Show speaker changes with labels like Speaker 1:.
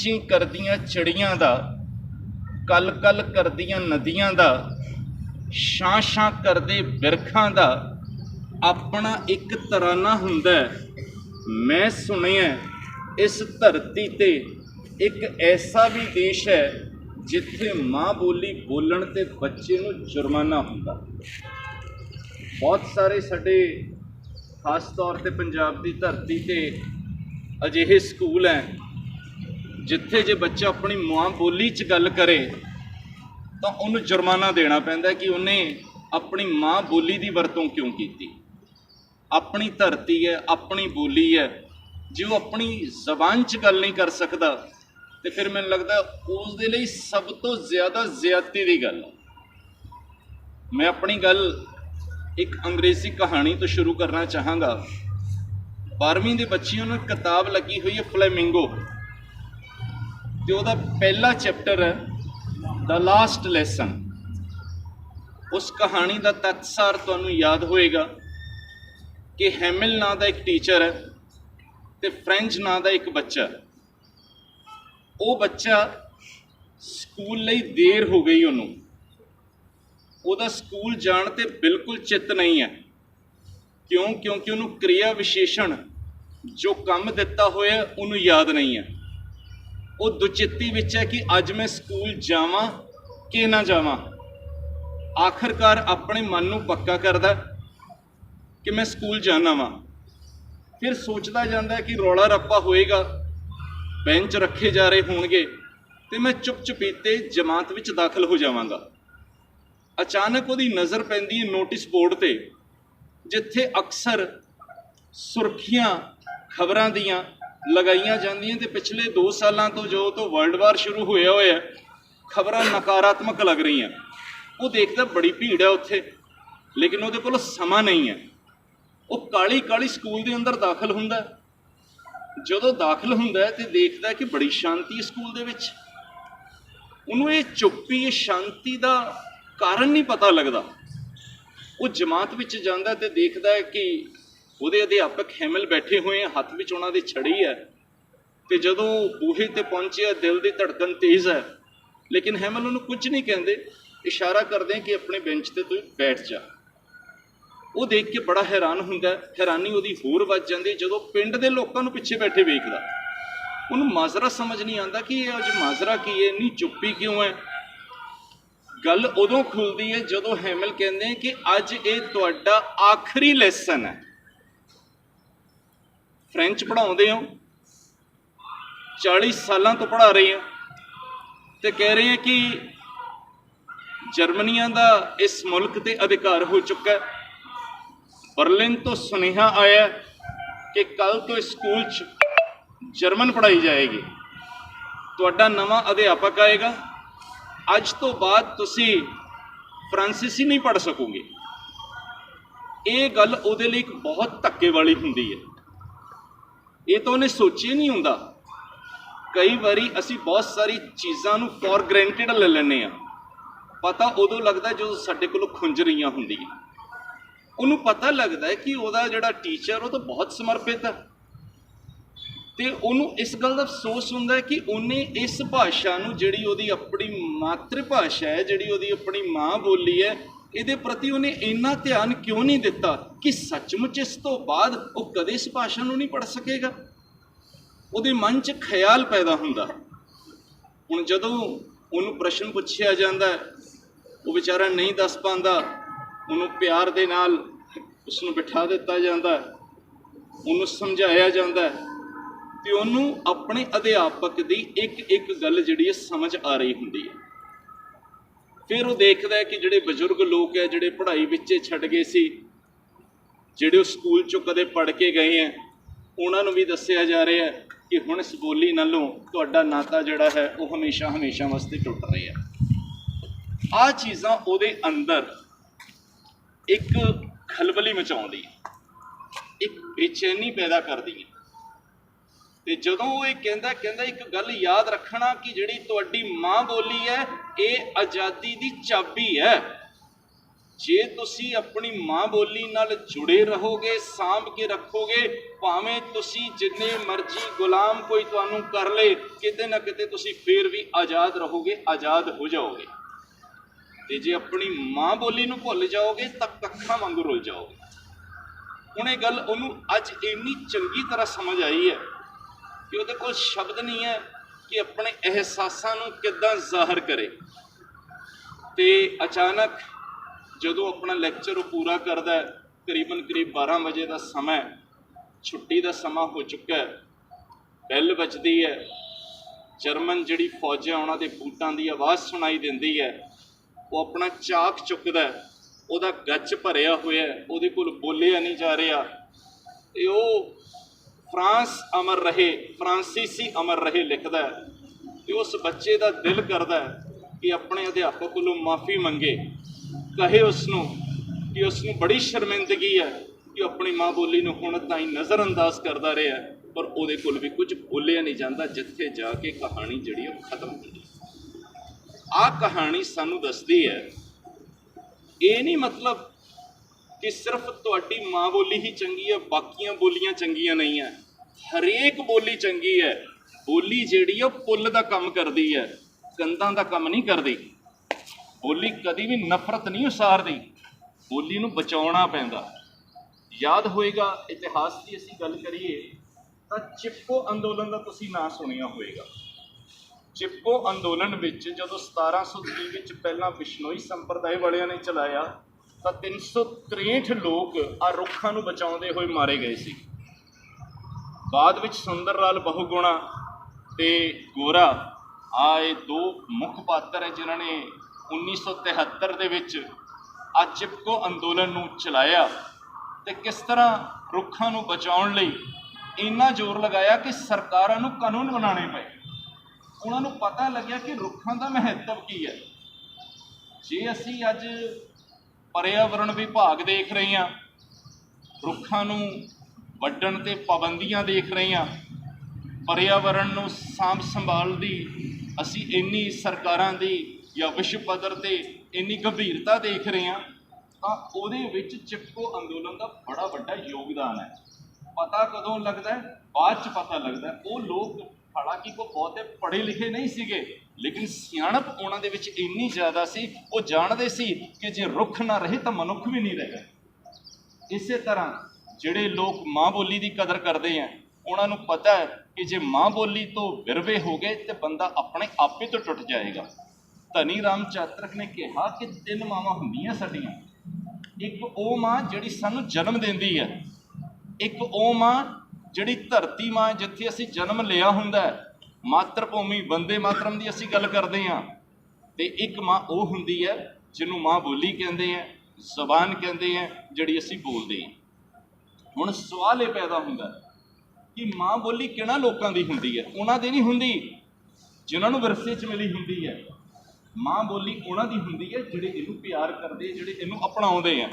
Speaker 1: ਚੀਂ ਕਰਦੀਆਂ ਚਿੜੀਆਂ ਦਾ ਕਲ-ਕਲ ਕਰਦੀਆਂ ਨਦੀਆਂ ਦਾ ਛਾਂ-ਛਾਂ ਕਰਦੇ ਬਿਰਖਾਂ ਦਾ, ਆਪਣਾ ਇੱਕ ਤਰਾਨਾ ਹੁੰਦਾ ਮੈਂ ਸੁਣਿਆ ਇਸ ਧਰਤੀ ਤੇ ਇੱਕ ਐਸਾ ਵੀ ਦੇਸ਼ ਹੈ, ਜਿੱਥੇ ਮਾਂ ਬੋਲੀ ਬੋਲਣ ਤੇ ਬੱਚੇ ਨੂੰ ਜੁਰਮਾਨਾ ਹੁੰਦਾ। ਬਹੁਤ ਸਾਰੇ ਸਾਡੇ, ਖਾਸ ਤੌਰ ਤੇ ਪੰਜਾਬ ਦੀ ਧਰਤੀ ਤੇ ਅਜਿਹੇ ਸਕੂਲ ਹੈ ਜਿੱਥੇ ਜੇ ਬੱਚਾ ਆਪਣੀ ਮਾਂ ਬੋਲੀ 'ਚ ਗੱਲ ਕਰੇ, ਤਾਂ ਉਹਨੂੰ ਜੁਰਮਾਨਾ ਦੇਣਾ ਪੈਂਦਾ ਕਿ ਉਹਨੇ ਆਪਣੀ ਮਾਂ ਬੋਲੀ ਦੀ ਵਰਤੋਂ ਕਿਉਂ ਕੀਤੀ? ਆਪਣੀ ਧਰਤੀ ਹੈ, ਆਪਣੀ ਬੋਲੀ ਹੈ। ਜੇ ਉਹ ਆਪਣੀ ਜ਼ਬਾਨ 'ਚ ਗੱਲ ਨਹੀਂ ਕਰ ਸਕਦਾ, ਤੇ ਫਿਰ ਮੈਨੂੰ ਲੱਗਦਾ ਉਸ ਦੇ ਲਈ ਸਭ ਤੋਂ ਜ਼ਿਆਦਾ ਜ਼ਿਆਦਤੀ ਦੀ ਗੱਲ ਹੈ। ਮੈਂ ਆਪਣੀ ਗੱਲ ਇੱਕ ਅੰਗਰੇਜ਼ੀ ਕਹਾਣੀ ਤੋਂ ਸ਼ੁਰੂ ਕਰਨਾ ਚਾਹਾਂਗਾ। 12ਵੀਂ ਦੇ ਬੱਚਿਆਂ ਨੂੰ ਕਿਤਾਬ ਲੱਗੀ ਹੋਈ ਹੈ ਫਲੇਮਿੰਗੋ। ਤੇ ਉਹਦਾ ਪਹਿਲਾ ਚੈਪਟਰ ਹੈ ਦਾ ਲਾਸਟ ਲੈਸਨ ਉਸ ਕਹਾਣੀ ਦਾ ਤਤਸਾਰ ਤੁਹਾਨੂੰ ਯਾਦ ਹੋਏਗਾ ਕਿ ਹੈਮਿਲ ਨਾਂ ਦਾ ਇੱਕ ਟੀਚਰ ਹੈ ਤੇ ਫ੍ਰੈਂਚ ਨਾਂ ਦਾ ਇੱਕ ਬੱਚਾ ਉਹ ਬੱਚਾ ਸਕੂਲ ਲਈ ਦੇਰ ਹੋ ਗਈ ਉਹਨੂੰ। ਉਹਦਾ ਸਕੂਲ ਜਾਣ ਤੇ ਬਿਲਕੁਲ ਚਿੱਤ ਨਹੀਂ ਹੈ। ਕਿਉਂ? ਕਿਉਂਕਿ ਉਹਨੂੰ ਕਿਰਿਆ ਵਿਸ਼ੇਸ਼ਣ ਜੋ ਕੰਮ ਦਿੱਤਾ ਹੋਇਆ ਉਹਨੂੰ ਯਾਦ ਨਹੀਂ ਹੈ। ਉਹ ਦੁਚਿੱਤੀ ਵਿੱਚ ਹੈ ਕਿ ਅੱਜ ਮੈਂ ਸਕੂਲ ਜਾਵਾਂ ਕਿ ਨਾ ਜਾਵਾਂ? ਆਖਰਕਾਰ ਆਪਣੇ ਮਨ ਨੂੰ ਪੱਕਾ ਕਰਦਾ ਕਿ ਮੈਂ ਸਕੂਲ ਜਾਣਾ ਵਾਂ। ਫਿਰ ਸੋਚਦਾ ਜਾਂਦਾ ਕਿ ਰੌਲਾ ਰੱਪਾ ਹੋਏਗਾ, ਬੈਂਚ ਰੱਖੇ ਜਾ ਰਹੇ ਹੋਣਗੇ ਤੇ ਮੈਂ ਚੁੱਪ ਚੁਪੀਤੇ ਜਮਾਤ ਵਿੱਚ ਦਾਖਲ ਹੋ ਜਾਵਾਂਗਾ। ਅਚਾਨਕ ਉਹਦੀ ਨਜ਼ਰ ਪੈਂਦੀ ਹੈ ਨੋਟਿਸ ਬੋਰਡ ਤੇ, ਜਿੱਥੇ ਅਕਸਰ ਸੁਰਖੀਆਂ ਖਬਰਾਂ ਦੀਆਂ ਲਗਾਈਆਂ ਜਾਂਦੀਆਂ ਤੇ ਪਿਛਲੇ 2 ਸਾਲਾਂ ਤੋਂ ਜੋ ਤੋਂ ਵਰਲਡ ਵਾਰ ਸ਼ੁਰੂ ਹੋਇਆ ਹੋਇਆ, ਖਬਰਾਂ ਨਕਾਰਾਤਮਕ ਲੱਗ ਰਹੀਆਂ। ਉਹ ਦੇਖਦਾ ਬੜੀ ਭੀੜ ਹੈ ਉੱਥੇ, ਲੇਕਿਨ ਉਹਦੇ ਕੋਲ ਸਮਾਂ ਨਹੀਂ ਹੈ। ਉਹ ਕਾਲੀ ਕਾਲੀ ਸਕੂਲ ਦੇ ਅੰਦਰ ਦਾਖਲ ਹੁੰਦਾ ਜਦੋਂ ਦਾਖਲ ਹੁੰਦਾ ਹੈ ਤੇ ਦੇਖਦਾ ਕਿ ਬੜੀ ਸ਼ਾਂਤੀ ਹੈ ਸਕੂਲ ਦੇ ਵਿੱਚ। ਉਹਨੂੰ ਇਹ ਚੁੱਪੀ, ਇਹ ਸ਼ਾਂਤੀ ਦਾ ਕਾਰਨ ਨਹੀਂ ਪਤਾ ਲੱਗਦਾ। ਉਹ ਜਮਾਤ ਵਿੱਚ ਜਾਂਦਾ ਤੇ ਦੇਖਦਾ ਹੈ ਕਿ ਉਹਦੇ ਅਧਿਆਪਕ ਹੈਮਲ ਬੈਠੇ ਹੋਏ ਆ, ਹੱਥ ਵਿੱਚ ਉਹਨਾਂ ਦੀ ਛੜੀ ਹੈ ਤੇ ਜਦੋਂ ਬੂਹੇ ਤੇ ਪਹੁੰਚਿਆ ਦਿਲ ਦੀ ਧੜਕਨ ਤੇਜ਼ ਹੈ ਲੇਕਿਨ ਹੈਮਲ ਉਹਨੂੰ ਕੁਝ ਨਹੀਂ ਕਹਿੰਦੇ, ਇਸ਼ਾਰਾ ਕਰਦੇ ਕਿ ਆਪਣੇ ਬੈਂਚ ਤੇ ਤੂੰ ਬੈਠ ਜਾ। ਉਹ ਦੇਖ ਕੇ ਬੜਾ ਹੈਰਾਨ ਹੁੰਦਾ, ਹੈਰਾਨੀ ਉਹਦੀ ਹੋਰ ਵੱਧ ਜਾਂਦੀ, ਜਦੋਂ ਪਿੰਡ ਦੇ ਲੋਕਾਂ ਨੂੰ ਪਿੱਛੇ ਬੈਠੇ ਵੇਖਦਾ। ਉਹਨੂੰ ਮਾਜ਼ਰਾ ਸਮਝ ਨਹੀਂ ਆਉਂਦਾ ਕਿ ਇਹ ਅੱਜ ਮਾਜ਼ਰਾ ਕੀ ਹੈ, ਇੰਨੀ ਚੁੱਪੀ ਕਿਉਂ ਹੈ? ਗੱਲ ਉਦੋਂ ਖੁੱਲਦੀ ਹੈ ਜਦੋਂ ਹੈਮਲ ਕਹਿੰਦੇ ਕਿ ਅੱਜ ਇਹ ਤੁਹਾਡਾ ਆਖਰੀ ਲੈਸਨ ਹੈ। ਫ੍ਰੈਂਚ ਪੜਾਉਂਦੇ ਹੋ 40 ਸਾਲਾਂ ਤੋਂ ਪੜਾ ਰਹੇ ਹਾਂ ਤੇ ਕਹਿ ਰਹੇ ਹਾਂ ਕਿ ਜਰਮਨੀਆਂ ਦਾ ਇਸ ਮੁਲਕ ਤੇ ਅਧਿਕਾਰ ਹੋ ਚੁੱਕਾ ਹੈ। ਬਰਲਿਨ ਤੋਂ ਸੁਨੇਹਾ ਆਇਆ ਕਿ ਕੱਲ ਤੋਂ ਇਸ ਸਕੂਲ 'ਚ ਜਰਮਨ ਪੜ੍ਹਾਈ ਜਾਏਗੀ। ਤੁਹਾਡਾ ਨਵਾਂ ਅਧਿਆਪਕ ਆਏਗਾ। ਅੱਜ ਤੋਂ ਬਾਅਦ ਤੁਸੀਂ ਫਰਾਂਸੀਸੀ ਨਹੀਂ ਪੜ੍ਹ ਸਕੋਗੇ। ਇਹ ਗੱਲ ਉਹਦੇ ਲਈ ਇੱਕ ਬਹੁਤ ਧੱਕੇ ਵਾਲੀ ਹੁੰਦੀ ਹੈ। ਇਹ ਤਾਂ ਉਹਨੇ ਸੋਚਿਆ ਨਹੀਂ ਹੁੰਦਾ। ਕਈ ਵਾਰੀ ਅਸੀਂ ਬਹੁਤ ਸਾਰੀ ਚੀਜ਼ਾਂ ਨੂੰ ਫੋਰ ਗ੍ਰੈਂਟਡ ਲੈ ਲੈਂਦੇ ਆ ਪਤਾ ਉਦੋਂ ਲੱਗਦਾ ਜਦੋਂ ਸਾਡੇ ਕੋਲੋਂ ਖੁੰਝ ਰਹੀਆਂ ਹੁੰਦੀਆਂ। ਉਹਨੂੰ ਪਤਾ ਲੱਗਦਾ ਕਿ ਉਹਦਾ ਜਿਹੜਾ ਟੀਚਰ ਉਹ ਤਾਂ ਬਹੁਤ ਸਮਰਪਿਤ ਹੈ। ਤੇ ਉਹਨੂੰ ਇਸ ਗੱਲ ਦਾ ਅਫਸੋਸ ਹੁੰਦਾ ਹੈ ਕਿ ਉਹਨੇ ਇਸ ਭਾਸ਼ਾ ਨੂੰ ਜਿਹੜੀ ਉਹਦੀ ਆਪਣੀ ਮਾਤਰ ਭਾਸ਼ਾ ਹੈ, ਜਿਹੜੀ ਉਹਦੀ ਆਪਣੀ ਮਾਂ ਬੋਲੀ ਹੈ ਇਹਦੇ ਪ੍ਰਤੀ ਉਹਨੇ ਇੰਨਾ ਧਿਆਨ ਕਿਉਂ ਨਹੀਂ ਦਿੱਤਾ ਕਿ ਸੱਚਮੁੱਚ ਇਸ ਤੋਂ ਬਾਅਦ ਉਹ ਕਦੇ ਇਸ ਭਾਸ਼ਾ ਨੂੰ ਨਹੀਂ ਪੜ੍ਹ ਸਕੇਗਾ? ਉਹਦੇ ਮਨ 'ਚ ਖਿਆਲ ਪੈਦਾ ਹੁੰਦਾ। ਹੁਣ ਜਦੋਂ ਉਹਨੂੰ ਪ੍ਰਸ਼ਨ ਪੁੱਛਿਆ ਜਾਂਦਾ, ਉਹ ਵਿਚਾਰਾ ਨਹੀਂ ਦੱਸ ਪਾਉਂਦਾ, ਉਹਨੂੰ ਪਿਆਰ ਦੇ ਨਾਲ ਉਸ ਨੂੰ ਬਿਠਾ ਦਿੱਤਾ ਜਾਂਦਾ, ਉਹਨੂੰ ਸਮਝਾਇਆ ਜਾਂਦਾ ਹੈ ਤੇ ਉਹਨੂੰ ਆਪਣੇ ਅਧਿਆਪਕ ਦੀ ਇੱਕ ਇੱਕ ਗੱਲ ਜਿਹੜੀ ਹੈ ਸਮਝ ਆ ਰਹੀ ਹੁੰਦੀ ਹੈ। ਫਿਰ ਉਹ ਦੇਖਦਾ ਕਿ ਜਿਹੜੇ ਬਜ਼ੁਰਗ ਲੋਕ ਹੈ, ਜਿਹੜੇ ਪੜ੍ਹਾਈ ਵਿੱਚੇ ਛੱਡ ਗਏ ਸੀ, ਜਿਹੜੇ ਉਹ ਸਕੂਲ ਚੋਂ ਕਦੇ ਪੜ੍ਹ ਕੇ ਗਏ ਹੈ, ਉਹਨਾਂ ਨੂੰ ਵੀ ਦੱਸਿਆ ਜਾ ਰਿਹਾ ਹੈ ਕਿ ਹੁਣ ਇਸ ਬੋਲੀ ਨਾਲੋਂ ਤੁਹਾਡਾ ਨਾਤਾ ਜਿਹੜਾ ਹੈ, ਉਹ ਹਮੇਸ਼ਾ ਹਮੇਸ਼ਾ ਵਾਸਤੇ ਟੁੱਟ ਰਿਹਾ ਆ ਚੀਜ਼ਾਂ ਉਹਦੇ ਅੰਦਰ ਇੱਕ ਖਲਬਲੀ ਮਚਾਉਂਦੀ ਇੱਕ ਬੇਚੈਨੀ ਪੈਦਾ ਕਰਦੀ ਹੈ। ਤੇ ਜਦੋਂ ਇਹ ਕਹਿੰਦਾ ਕਹਿੰਦਾ ਇੱਕ ਗੱਲ ਯਾਦ ਰੱਖਣਾ ਕਿ ਜਿਹੜੀ ਤੁਹਾਡੀ ਮਾਂ ਬੋਲੀ ਹੈ, ਇਹ ਆਜ਼ਾਦੀ ਦੀ ਚਾਬੀ ਹੈ। ਜੇ ਤੁਸੀਂ ਆਪਣੀ ਮਾਂ ਬੋਲੀ ਨਾਲ ਜੁੜੇ ਰਹੋਗੇ, ਸਾਂਭ ਕੇ ਰੱਖੋਗੇ, ਭਾਵੇਂ ਤੁਸੀਂ ਜਿੰਨੇ ਮਰਜ਼ੀ ਗੁਲਾਮ ਕੋਈ ਤੁਹਾਨੂੰ ਕਰ ਲੇ, ਕਿਤੇ ਨਾ ਕਿਤੇ ਤੁਸੀਂ ਫੇਰ ਵੀ ਆਜ਼ਾਦ ਰਹੋਗੇ, ਆਜ਼ਾਦ ਹੋ ਜਾਓਗੇ। ਤੇ ਜੇ ਆਪਣੀ ਮਾਂ ਬੋਲੀ ਨੂੰ ਭੁੱਲ ਜਾਓਗੇ, ਤਾਂ ਕੱਖਾਂ ਵਾਂਗੂ ਰੁੱਲ ਜਾਓਗੇ। ਹੁਣ ਇਹ ਗੱਲ ਉਹਨੂੰ ਅੱਜ ਇੰਨੀ ਚੰਗੀ ਤਰ੍ਹਾਂ ਸਮਝ ਆਈ ਹੈ ਕਿ ਉਹਦੇ ਕੋਲ ਸ਼ਬਦ ਨਹੀਂ ਹੈ ਕਿ ਆਪਣੇ ਅਹਿਸਾਸਾਂ ਨੂੰ ਕਿੱਦਾਂ ਜ਼ਾਹਰ ਕਰੇ। ਤੇ ਅਚਾਨਕ ਜਦੋਂ ਆਪਣਾ ਲੈਕਚਰ ਉਹ ਪੂਰਾ ਕਰਦਾ ਹੈ, ਕਰੀਬਨ ਕਰੀਬ 12 ਵਜੇ ਦਾ ਸਮਾਂ ਛੁੱਟੀ ਦਾ ਸਮਾਂ ਹੋ ਚੁੱਕਾ ਹੈ, ਬੈਲ ਵੱਜਦੀ ਹੈ, ਜਰਮਨ ਜਿਹੜੀ ਫੌਜ ਹੈ ਉਹਨਾਂ ਦੇ ਬੂਟਾਂ ਦੀ ਆਵਾਜ਼ ਸੁਣਾਈ ਦਿੰਦੀ ਹੈ, ਉਹ ਆਪਣਾ ਚਾਕ ਚੁੱਕਦਾ ਹੈ, ਉਹਦਾ ਗੱਜ ਭਰਿਆ ਹੋਇਆ ਉਹਦੇ ਕੋਲ ਬੋਲਿਆ ਨਹੀਂ ਜਾ ਰਿਹਾ। ਤੇ ਉਹ ਫਰਾਂਸ ਅਮਰ ਰਹੇ, ਫਰਾਂਸੀਸੀ ਅਮਰ ਰਹੇ ਲਿਖਦਾ ਹੈ ਤੇ ਉਸ ਬੱਚੇ ਦਾ ਦਿਲ ਕਰਦਾ ਹੈ ਕਿ ਆਪਣੇ ਅਧਿਆਪਕ ਕੋਲੋਂ ਮਾਫੀ ਮੰਗੇ। ਕਹੇ ਉਸ ਨੂੰ ਕਿ ਉਸ ਨੂੰ ਬੜੀ ਸ਼ਰਮਿੰਦਗੀ ਹੈ ਕਿ ਉਹ ਆਪਣੀ ਮਾਂ ਬੋਲੀ ਨੂੰ ਹੁਣ ਤਾਈਂ ਨਜ਼ਰਅੰਦਾਜ਼ ਕਰਦਾ ਰਿਹਾ ਪਰ ਉਹਦੇ ਕੋਲ ਵੀ ਕੁਝ ਬੋਲਿਆ ਨਹੀਂ ਜਾਂਦਾ ਜਿੱਥੇ ਜਾ ਕੇ ਕਹਾਣੀ ਜਿਹੜੀ ਉਹ ਖਤਮ ਹੁੰਦੀ ਆਹ ਕਹਾਣੀ ਸਾਨੂੰ ਦੱਸਦੀ ਹੈ, ਇਹ ਨਹੀਂ ਮਤਲਬ ਕਿ ਸਿਰਫ ਤੁਹਾਡੀ ਮਾਂ ਬੋਲੀ ਹੀ ਚੰਗੀ ਹੈ, ਬਾਕੀਆਂ ਬੋਲੀਆਂ ਚੰਗੀਆਂ ਨਹੀਂ ਹੈ। ਹਰੇਕ ਬੋਲੀ ਚੰਗੀ ਹੈ। ਬੋਲੀ ਜਿਹੜੀ ਹੈ ਉਹ ਪੁੱਲ ਦਾ ਕੰਮ ਕਰਦੀ ਹੈ। ਕੰਧਾਂ ਦਾ ਕੰਮ ਨਹੀਂ ਕਰਦੀ। ਬੋਲੀ ਕਦੀ ਵੀ ਨਫ਼ਰਤ ਨਹੀਂ ਉਸਾਰਦੀ। ਬੋਲੀ ਨੂੰ ਬਚਾਉਣਾ ਪੈਂਦਾ। ਯਾਦ ਹੋਏਗਾ, ਇਤਿਹਾਸ ਦੀ ਅਸੀਂ ਗੱਲ ਕਰੀਏ, ਤਾਂ ਚਿਪਕੋ ਅੰਦੋਲਨ ਦਾ ਤੁਸੀਂ ਨਾਂ ਸੁਣਿਆ ਹੋਵੇਗਾ ਚਿਪਕੋ ਅੰਦੋਲਨ ਵਿੱਚ ਜਦੋਂ 1730 ਵਿੱਚ ਪਹਿਲਾਂ ਵਿਸ਼ਨੋਈ ਸੰਪਰਦਾਇ ਵਾਲਿਆਂ ਨੇ ਚਲਾਇਆ ਤਾਂ 363 ਲੋਕ ਆ ਰੁੱਖਾਂ ਨੂੰ ਬਚਾਉਂਦੇ ਹੋਏ ਮਾਰੇ ਗਏ ਸੀ। ਬਾਅਦ ਵਿੱਚ ਸੁੰਦਰ ਲਾਲ ਬਹੁਗੁਣਾ ਤੇ ਗੋਰਾ ਆ ਇਹ ਦੋ ਮੁੱਖ ਪਾਤਰ ਹੈ ਜਿਨ੍ਹਾਂ ਨੇ 1973 ਦੇ ਵਿੱਚ ਆ ਚਿਪਕੋ ਅੰਦੋਲਨ ਨੂੰ ਚਲਾਇਆ। ਤੇ ਕਿਸ ਤਰ੍ਹਾਂ ਰੁੱਖਾਂ ਨੂੰ ਬਚਾਉਣ ਲਈ ਇੰਨਾ ਜ਼ੋਰ ਲਗਾਇਆ ਕਿ ਸਰਕਾਰਾਂ ਨੂੰ ਕਾਨੂੰਨ ਬਣਾਉਣੇ ਪਏ। ਉਹਨਾਂ ਨੂੰ ਪਤਾ ਲੱਗਿਆ ਕਿ ਰੁੱਖਾਂ ਦਾ ਮਹੱਤਵ ਕੀ ਹੈ। ਜੇ ਅਸੀਂ ਅੱਜ ਪਰਿਆਵਰਣ ਵਿਭਾਗ ਦੇਖ ਰਹੇ ਹਾਂ। ਰੁੱਖਾਂ ਨੂੰ ਵੱਢਣ ਤੇ ਪਾਬੰਦੀਆਂ ਦੇਖ ਰਹੇ ਹਾਂ। ਪਰਿਆਵਰਣ ਨੂੰ ਸਾਂਭ ਸੰਭਾਲ ਦੀ ਅਸੀਂ ਇੰਨੀ ਸਰਕਾਰਾਂ ਦੀ ਜਾਂ ਵਿਸ਼ਵ ਪੱਧਰ ਤੇ ਇੰਨੀ ਗੰਭੀਰਤਾ ਦੇਖ ਰਹੇ ਹਾਂ, ਤਾਂ ਉਹਦੇ ਵਿੱਚ ਚਿਪਕੋ ਅੰਦੋਲਨ ਦਾ ਬੜਾ ਵੱਡਾ ਯੋਗਦਾਨ ਹੈ। ਪਤਾ ਕਦੋਂ ਲੱਗਦਾ ਹੈ? ਬਾਅਦ ਚ ਪਤਾ ਲੱਗਦਾ ਉਹ ਲੋਕ ਹਾਲਾਂਕਿ ਕੋ ਬਹੁਤੇ ਪੜ੍ਹੇ ਲਿਖੇ ਨਹੀਂ ਸੀਗੇ। ਲੇਕਿਨ ਸਿਆਣਪ ਉਹਨਾਂ ਦੇ ਵਿੱਚ ਇੰਨੀ ਜ਼ਿਆਦਾ ਸੀ, ਉਹ ਜਾਣਦੇ ਸੀ ਕਿ ਜੇ ਰੁੱਖ ਨਾ ਰਹੇ ਤਾਂ ਮਨੁੱਖ ਵੀ ਨਹੀਂ ਰਹੇਗਾ। ਇਸੇ ਤਰ੍ਹਾਂ ਜਿਹੜੇ ਲੋਕ ਮਾਂ ਬੋਲੀ ਦੀ ਕਦਰ ਕਰਦੇ ਆ, ਉਹਨਾਂ ਨੂੰ ਪਤਾ ਹੈ ਕਿ ਜੇ ਮਾਂ ਬੋਲੀ ਤੋਂ ਵਿਰਵੇ ਹੋ ਗਏ ਤੇ ਬੰਦਾ ਆਪਣੇ ਆਪੇ ਤੋਂ ਟੁੱਟ ਜਾਏਗਾ। ਧਨੀ ਰਾਮ ਚਾਤਰਕ ਨੇ ਕਿਹਾ ਕਿ ਤਿੰਨ ਮਾਵਾਂ ਹੁੰਦੀਆਂ ਸਾਡੀਆਂ। ਇੱਕ ਉਹ ਮਾਂ ਜਿਹੜੀ ਸਾਨੂੰ ਜਨਮ ਦਿੰਦੀ ਹੈ। ਇੱਕ ਉਹ ਮਾਂ ਜਿਹੜੀ ਧਰਤੀ ਮਾਂ ਜਿੱਥੇ ਅਸੀਂ ਜਨਮ ਲਿਆ ਹੁੰਦਾ ਹੈ ਮਾਤਰ ਭੂਮੀ ਬੰਦੇ ਮਾਤਰਮ ਦੀ ਅਸੀਂ ਗੱਲ ਕਰਦੇ ਹਾਂ। ਤੇ ਇੱਕ ਮਾਂ ਉਹ ਹੁੰਦੀ ਹੈ, ਜਿਹਨੂੰ ਮਾਂ ਬੋਲੀ ਕਹਿੰਦੇ ਆ ਜ਼ਬਾਨ ਕਹਿੰਦੇ ਆ ਜਿਹੜੀ ਅਸੀਂ ਬੋਲਦੇ ਹਾਂ। ਹੁਣ ਸਵਾਲ ਇਹ ਪੈਦਾ ਹੁੰਦਾ ਕਿ ਮਾਂ ਬੋਲੀ ਕਿਹਨਾਂ ਲੋਕਾਂ ਦੀ ਹੁੰਦੀ ਹੈ? ਉਹਨਾਂ ਦੀ ਨਹੀਂ ਹੁੰਦੀ, ਜਿਨ੍ਹਾਂ ਨੂੰ ਵਿਰਸੇ 'ਚ ਮਿਲੀ ਹੁੰਦੀ ਹੈ। ਮਾਂ ਬੋਲੀ ਉਹਨਾਂ ਦੀ ਹੁੰਦੀ ਹੈ, ਜਿਹੜੇ ਇਹਨੂੰ ਪਿਆਰ ਕਰਦੇ, ਜਿਹੜੇ ਇਹਨੂੰ ਅਪਣਾਉਂਦੇ ਆ।